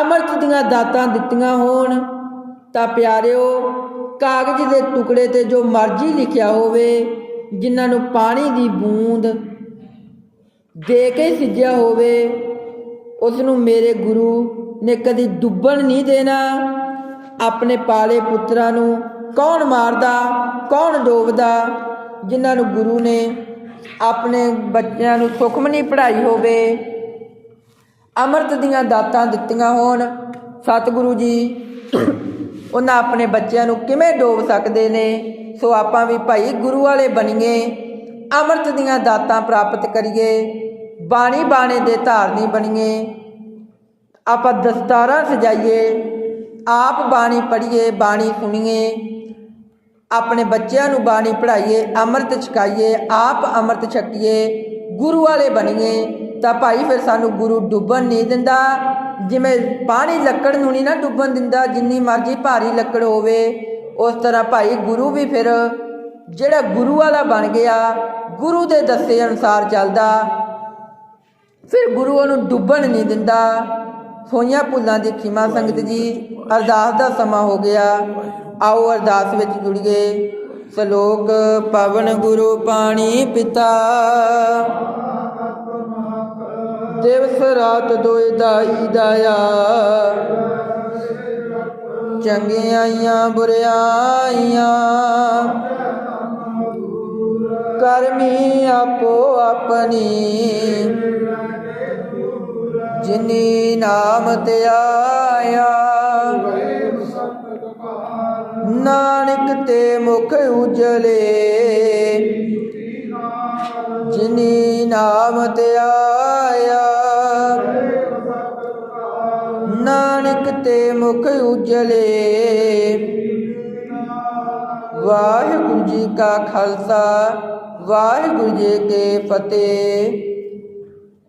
ਅੰਮ੍ਰਿਤ ਦੀਆਂ ਦਾਤਾਂ ਦਿੱਤੀਆਂ ਹੋਣ, ਤਾਂ ਪਿਆਰਿਓ, ਕਾਗਜ਼ ਦੇ ਟੁਕੜੇ ਤੇ ਜੋ ਮਰਜ਼ੀ ਲਿਖਿਆ ਹੋਵੇ, ਜਿਨ੍ਹਾਂ ਨੂੰ ਪਾਣੀ ਦੀ ਬੂੰਦ ਦੇ ਕੇ ਸਿੱਜਿਆ ਹੋਵੇ, ਉਸ ਨੂੰ ਮੇਰੇ ਗੁਰੂ ਨੇ ਕਦੀ ਡੁੱਬਣ ਨਹੀਂ ਦੇਣਾ। ਆਪਣੇ ਪਾਲੇ ਪੁੱਤਰਾਂ ਨੂੰ ਕੌਣ ਮਾਰਦਾ, ਕੌਣ ਡੋਬਦਾ, ਜਿਨ੍ਹਾਂ ਨੂੰ ਗੁਰੂ ਨੇ ਆਪਣੇ ਬੱਚਿਆਂ ਨੂੰ ਸੁਖਮਨੀ ਪੜ੍ਹਾਈ ਹੋਵੇ, ਅੰਮ੍ਰਿਤ ਦੀਆਂ ਦਾਤਾਂ ਦਿੱਤੀਆਂ ਹੋਣ, ਸਤਿਗੁਰੂ ਜੀ ਉਹਨਾਂ ਆਪਣੇ ਬੱਚਿਆਂ ਨੂੰ ਕਿਵੇਂ ਡੋਬ ਸਕਦੇ ਨੇ, ਸੋ ਆਪਾਂ ਵੀ ਭਾਈ ਗੁਰੂ ਵਾਲੇ ਬਣੀਏ, ਅੰਮ੍ਰਿਤ ਦੀਆਂ ਦਾਤਾਂ ਪ੍ਰਾਪਤ ਕਰੀਏ, ਬਾਣੀ ਬਾਣੇ ਦੇ ਧਾਰਨੀ ਬਣੀਏ, ਆਪਾਂ ਦਸਤਾਰਾਂ ਸਜਾਈਏ, ਆਪ ਬਾਣੀ ਪੜ੍ਹੀਏ, ਬਾਣੀ ਸੁਣੀਏ ਆਪਣੇ ਬੱਚਿਆਂ ਨੂੰ ਬਾਣੀ ਪੜ੍ਹਾਈਏ, ਅੰਮ੍ਰਿਤ ਛਕਾਈਏ, ਆਪ ਅੰਮ੍ਰਿਤ ਛਕੀਏ, ਗੁਰੂ ਵਾਲੇ ਬਣੀਏ, ਤਾਂ ਭਾਈ ਫਿਰ ਸਾਨੂੰ ਗੁਰੂ ਡੁੱਬਣ ਨਹੀਂ ਦਿੰਦਾ। ਜਿਵੇਂ ਪਾਣੀ ਲੱਕੜ ਨੂੰ ਨਹੀਂ ਨਾ ਡੁੱਬਣ ਦਿੰਦਾ, ਜਿੰਨੀ ਮਰਜ਼ੀ ਭਾਰੀ ਲੱਕੜ ਹੋਵੇ, ਉਸ ਤਰ੍ਹਾਂ ਭਾਈ ਗੁਰੂ ਵੀ ਫਿਰ ਜਿਹੜਾ ਗੁਰੂ ਵਾਲਾ ਬਣ ਗਿਆ, ਗੁਰੂ ਦੇ ਦੱਸੇ ਅਨੁਸਾਰ ਚੱਲਦਾ। ਫਿਰ ਗੁਰੂ ਉਹਨੂੰ ਡੁੱਬਣ ਨਹੀਂ ਦਿੰਦਾ। ਸੋਈਆਂ ਭੁੱਲਾਂ ਦੀ ਖਿਮਾ ਸੰਗਤ ਜੀ, ਅਰਦਾਸ ਦਾ ਸਮਾਂ ਹੋ ਗਿਆ। ਆਓ ਅਰਦਾਸ ਵਿੱਚ ਜੁੜੀਏ। ਸ਼ਲੋਕ, ਪਵਨ ਗੁਰੂ ਪਾਣੀ ਪਿਤਾ, ਦਿਵਸ ਰਾਤ ਦੋਇ ਦਾਈ ਦਾਇਆ ਚੰਗਿਆਈਆਂ ਬੁਰਿਆਈਆਂ ਕਰਮੀ ਆਪੋ ਆਪਣੀ, ਜਿਨੀ ਨਾਮ ਤੇ ਆਇਆ। ਨਾਨਕ ਤੇ ਮੁਖ ਉਜਲੇ। ਜਿਨੀ ਨਾਮ ਤੇ ਆਇਆ, ਨਾਨਕ ਤੇ ਮੁਖ ਉਜਲੇ। ਵਾਹਿਗੁਰੂ ਜੀ ਕਾ ਖਾਲਸਾ, ਵਾਹਿਗੁਰੂ ਜੀ ਕੀ ਫਤਿਹ।